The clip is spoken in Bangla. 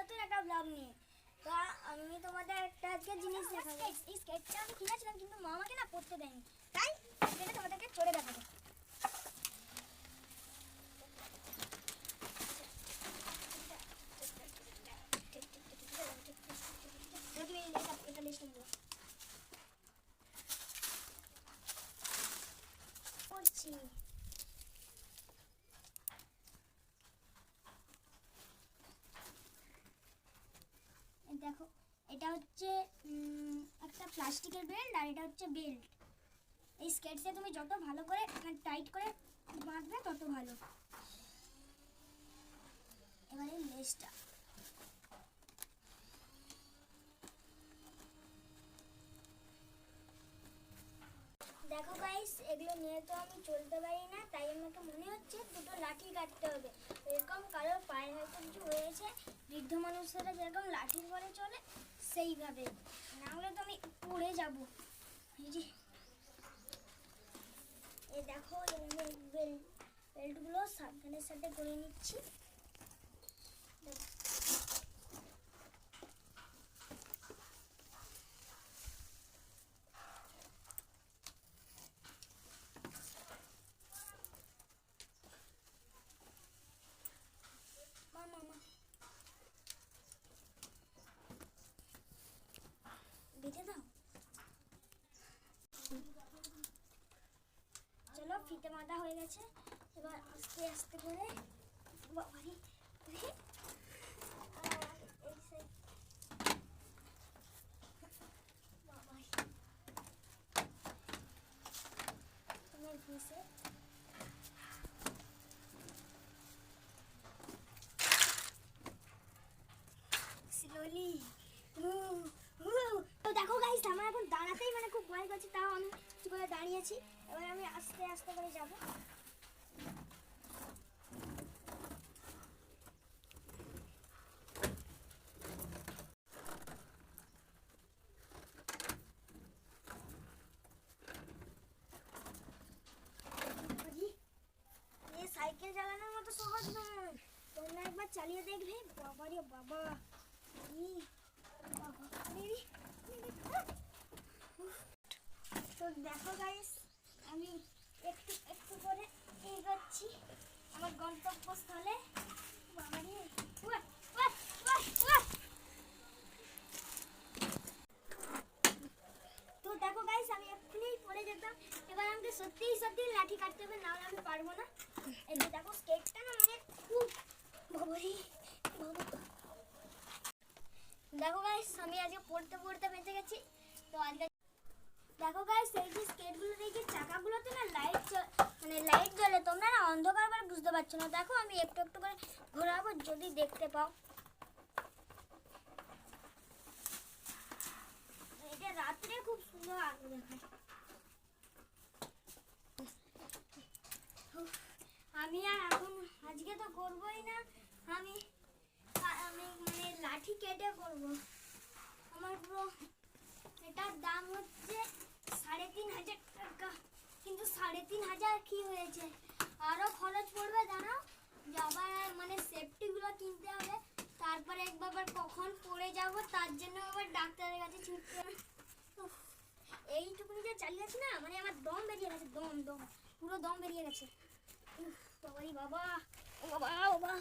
নতুন একটা ব্লগ নিয়ে। তো আমি তোমাদের একটা আজকে জিনিস দেখাবো। এই স্কেটটা আমি কিনেছিলাম কিন্তু মা আমাকে না পড়তে দেয়নি। তাই এটা তোমাদেরকে চড়ে দেখাবো। তুমি এটা এটা লিস্ট নেব করছি দেখো, এটা হচ্ছে একটা প্লাস্টিকের বেল্ট আর এটা হচ্ছে বেল্ট। এই স্কেটসে তুমি যত ভালো করে টাইট করে বাঁধবে, তত ভালো। এবারে লেসটা। দেখো গাইস এগুলো নিয়ে তো আমি চলতে পারি না, তাই আমাকে মনে হচ্ছে দুটো লাঠি কাটতে হবে। এরকম কারও পায়ের হয়তো কিছু হয়েছে, বৃদ্ধ মানুষেরা যেরকম লাঠির পরে চলে, সেইভাবে। না হলে তো আমি পড়ে যাব। এই দেখো বেল্ট বেল্টগুলো সাবধানের সাথে করে নিচ্ছি দেখো। মা মা মা বেঁধে দাও চলো ফিতে মাথা হয়ে গেছে। এবার আস্তে আস্তে করে বাবারে আরে, আহ, এই side। বাবারে। তোমার ঘুষে স্লোলি তো দেখো গাইস আমার এখন দাঁড়াতেই করছে তাও আমি কিছু করে দাঁড়িয়েছি এবার আমি আস্তে আস্তে করে যাব। সাইকেল চালানোর মতো সহজ নয়। তোমরা একবার চালিয়ে দেখবে। বাবা। রে বাবা। বাবা। তো দেখো গাইস আমি একটু একটু করে এগোচ্ছি আমার গন্তব্যস্থলে। বাবা রে উয়া, উয়া, উয়া, উয়া। তো দেখো গাইস আমি এক্ষুনি পড়ে যেতাম। এবার আমাকে সত্যিই সত্যি লাঠি কাটতে হবে নাহলে আমি পারব না। যে দেখো স্কেটটা না মানে খুব বাবারে দেখো গাইস আমি আজকে পড়তে পড়তে বেঁচে গেছি। তো আজকে দেখো গাইস এই যে স্কেটগুলোর এই যে চাকাগুলোতে না লাইট মানে লাইট জ্বলে, তোমরা না অন্ধকার করে বুঝতে পারছ না। দেখো আমি একটু একটু করে ঘোরাবো, যদি দেখতে পাও। এটা রাত্রে খুব সুন্দর আলো দেখায়। আমি আর এখন, আজকে তো করবোই না। আমি আমি মানে লাঠি কেটে করব। আমার পুরো এটার দাম হচ্ছে সাড়ে তিন হাজার টাকা। কিন্তু সাড়ে তিন হাজার কি হয়েছে? আরও খরচ পড়বে জানো যে আবার মানে সেফটিগুলো কিনতে হবে। তারপরে একবার কখন পড়ে যাব, তার জন্য আবার ডাক্তারের কাছে ছুটতে হবে। এইটুকুনি যে চালিয়েছি না মানে আমার দম বেরিয়ে গেছে, দম দম, পুরো দম বেরিয়ে গেছে। বাবারি বাবা বাবা, ও বাবা